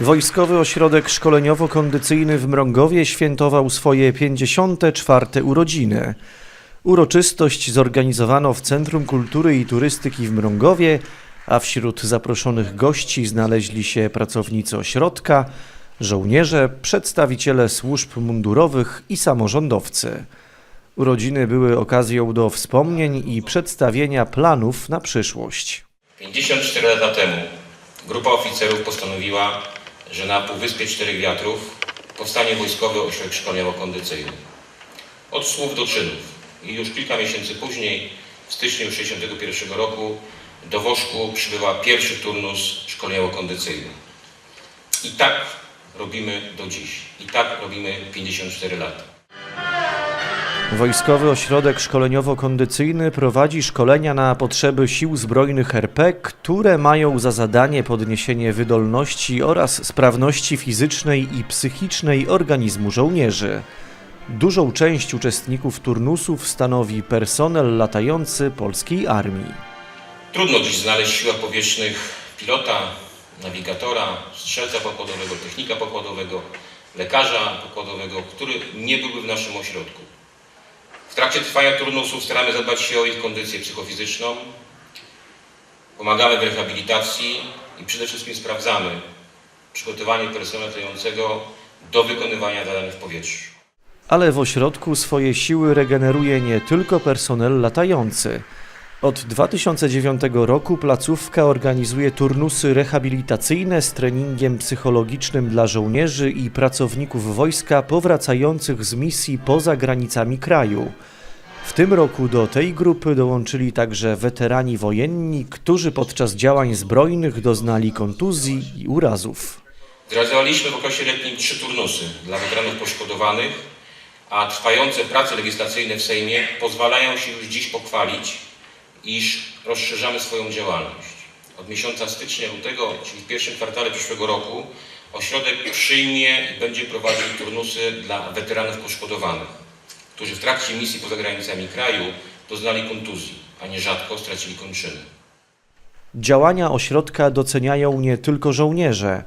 Wojskowy Ośrodek Szkoleniowo-Kondycyjny w Mrągowie świętował swoje 54. urodziny. Uroczystość zorganizowano w Centrum Kultury i Turystyki w Mrągowie, a wśród zaproszonych gości znaleźli się pracownicy ośrodka, żołnierze, przedstawiciele służb mundurowych i samorządowcy. Urodziny były okazją do wspomnień i przedstawienia planów na przyszłość. 54 lata temu grupa oficerów postanowiła, że na Półwyspie Czterech Wiatrów powstanie Wojskowy Ośrodek Szkoleniowo-Kondycyjny. Od słów do czynów. I już kilka miesięcy później, w styczniu 1961 roku, do Woszku przybywa pierwszy turnus szkoleniowo-kondycyjny. I tak robimy do dziś. I tak robimy 54 lata. Wojskowy Ośrodek Szkoleniowo-Kondycyjny prowadzi szkolenia na potrzeby Sił Zbrojnych RP, które mają za zadanie podniesienie wydolności oraz sprawności fizycznej i psychicznej organizmu żołnierzy. Dużą część uczestników turnusów stanowi personel latający polskiej armii. Trudno dziś znaleźć w siłach powietrznych pilota, nawigatora, strzelca pokładowego, technika pokładowego, lekarza pokładowego, który nie byłby w naszym ośrodku. W trakcie trwania turnusów staramy zadbać się o ich kondycję psychofizyczną, pomagamy w rehabilitacji i przede wszystkim sprawdzamy przygotowanie personelu latającego do wykonywania zadań w powietrzu. Ale w ośrodku swoje siły regeneruje nie tylko personel latający. Od 2009 roku placówka organizuje turnusy rehabilitacyjne z treningiem psychologicznym dla żołnierzy i pracowników wojska powracających z misji poza granicami kraju. W tym roku do tej grupy dołączyli także weterani wojenni, którzy podczas działań zbrojnych doznali kontuzji i urazów. Zrealizowaliśmy w okresie letnim trzy turnusy dla weteranów poszkodowanych, a trwające prace legislacyjne w Sejmie pozwalają się już dziś pochwalić, iż rozszerzamy swoją działalność. Od miesiąca stycznia, lutego, czyli w pierwszym kwartale przyszłego roku, ośrodek przyjmie i będzie prowadził turnusy dla weteranów poszkodowanych, którzy w trakcie misji poza granicami kraju doznali kontuzji, a nierzadko stracili kończyny. Działania ośrodka doceniają nie tylko żołnierze.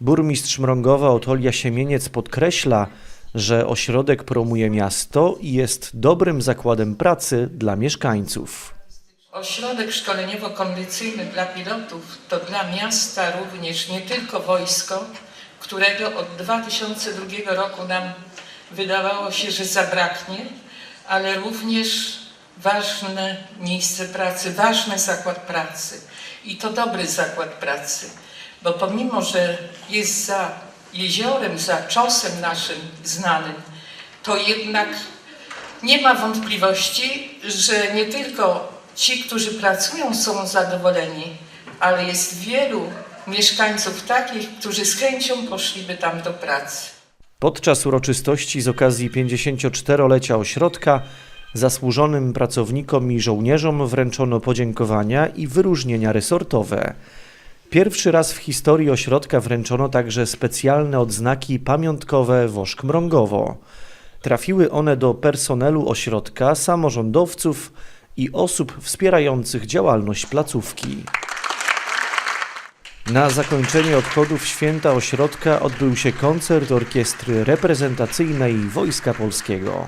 Burmistrz Mrągowa Otolia Siemieniec podkreśla, że ośrodek promuje miasto i jest dobrym zakładem pracy dla mieszkańców. Ośrodek szkoleniowo-kondycyjny dla pilotów to dla miasta również nie tylko wojsko, którego od 2002 roku nam wydawało się, że zabraknie, ale również ważne miejsce pracy, ważny zakład pracy. I to dobry zakład pracy, bo pomimo, że jest za jeziorem, za czosem naszym znanym, to jednak nie ma wątpliwości, że nie tylko ci, którzy pracują, są zadowoleni, ale jest wielu mieszkańców takich, którzy z chęcią poszliby tam do pracy. Podczas uroczystości z okazji 54-lecia ośrodka zasłużonym pracownikom i żołnierzom wręczono podziękowania i wyróżnienia resortowe. Pierwszy raz w historii ośrodka wręczono także specjalne odznaki pamiątkowe Woszk Mrągowo. Trafiły one do personelu ośrodka, samorządowców i osób wspierających działalność placówki. Na zakończenie obchodów święta ośrodka odbył się koncert orkiestry reprezentacyjnej Wojska Polskiego.